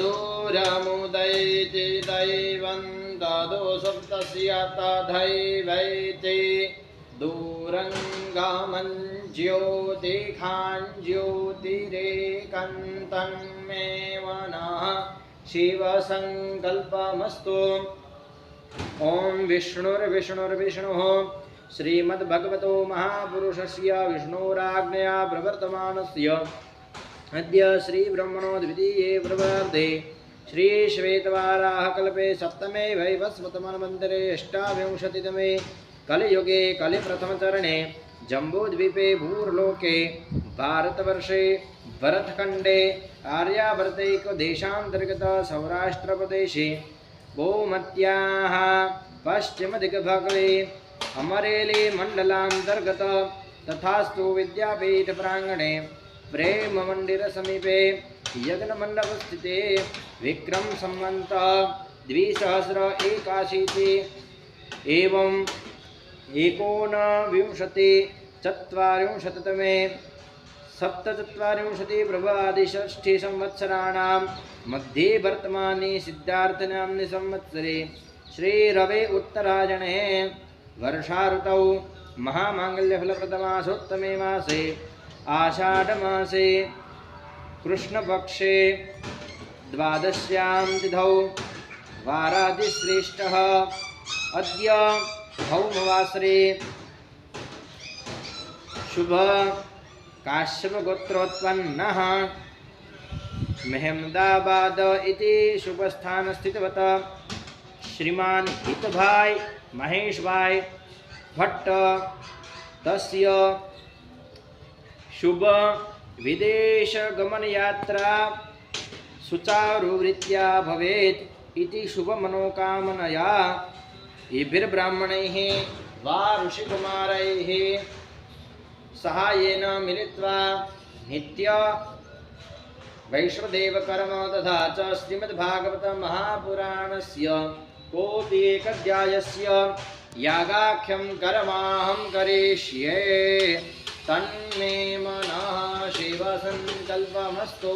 दूरमुदैति दैवं ददो सप्तस्य तथैवैति दूरङ्गामञ्ज्योतिखाञ्ज्योतिरेकन्तं मे मनः शिवसङ्कल्पमस्तु। ॐ विष्णुर्विष्णुर्विष्णुः श्रीमद्भगवतो महापुरुषस्य विष्णोराज्ञया प्रवर्तमानस्य अद्य श्रीब्रह्मणो द्वितीये प्रवर्धे श्रीश्वेतवाराहकल्पे सप्तमे वैवस्वतमन्वन्तरे अष्टाविंशतितमे कलियुगे कलिप्रथमचरणे जम्बूद्वीपे भूर्लोके भारतवर्षे भरतखण्डे आर्यावर्तैकदेशान्तर्गत सौराष्ट्रप्रदेशे गोमत्याः पश्चिमदिग्भागे अमरेली मण्डलान्तर्गत तथास्तु विद्यापीठप्राङ्गणे प्रेममन्दिरसमीपे विक्रम संवन्त द्विसहस्र एकाशीति एवं एकोनविंशति चत्वारिंशत्तमे सप्तचत्वारिंशति प्रभादिषष्ठि संवत्सराणां मध्ये वर्तमाने सिद्धार्थनाम्नि संवत्सरे श्रीरवे उत्तरायणे वर्षाऋतौ महामाङ्गल्यफलप्रदमासोत्तमे मासे आषाढमासे, कृष्णपक्षे द्वादश्यां तिथौ वारादिश्रेष्ठः, अद्य भौमवासरे। शुभ काश्यपगोत्रोत्पन्नः मेहमदाबाद इति शुभस्थानस्थितवत। श्रीमान् हितभाई, महेशभाई, भट्ट, तस्य शुभ विदेशगमनयात्रा सुचारुरीत्या भवेत् इति शुभमनोकामनया। एभिर्ब्राह्मणैः वा ऋषिकुमारैः सहायेन मिलित्वा नित्य वैष्णदेवकर्म तथा च श्रीमद्भागवतमहापुराणस्य कोऽपि एकध्यायस्य यागाख्यं कर्माहं करिष्ये। तन्मे मनः शिवसङ्कल्पमस्तु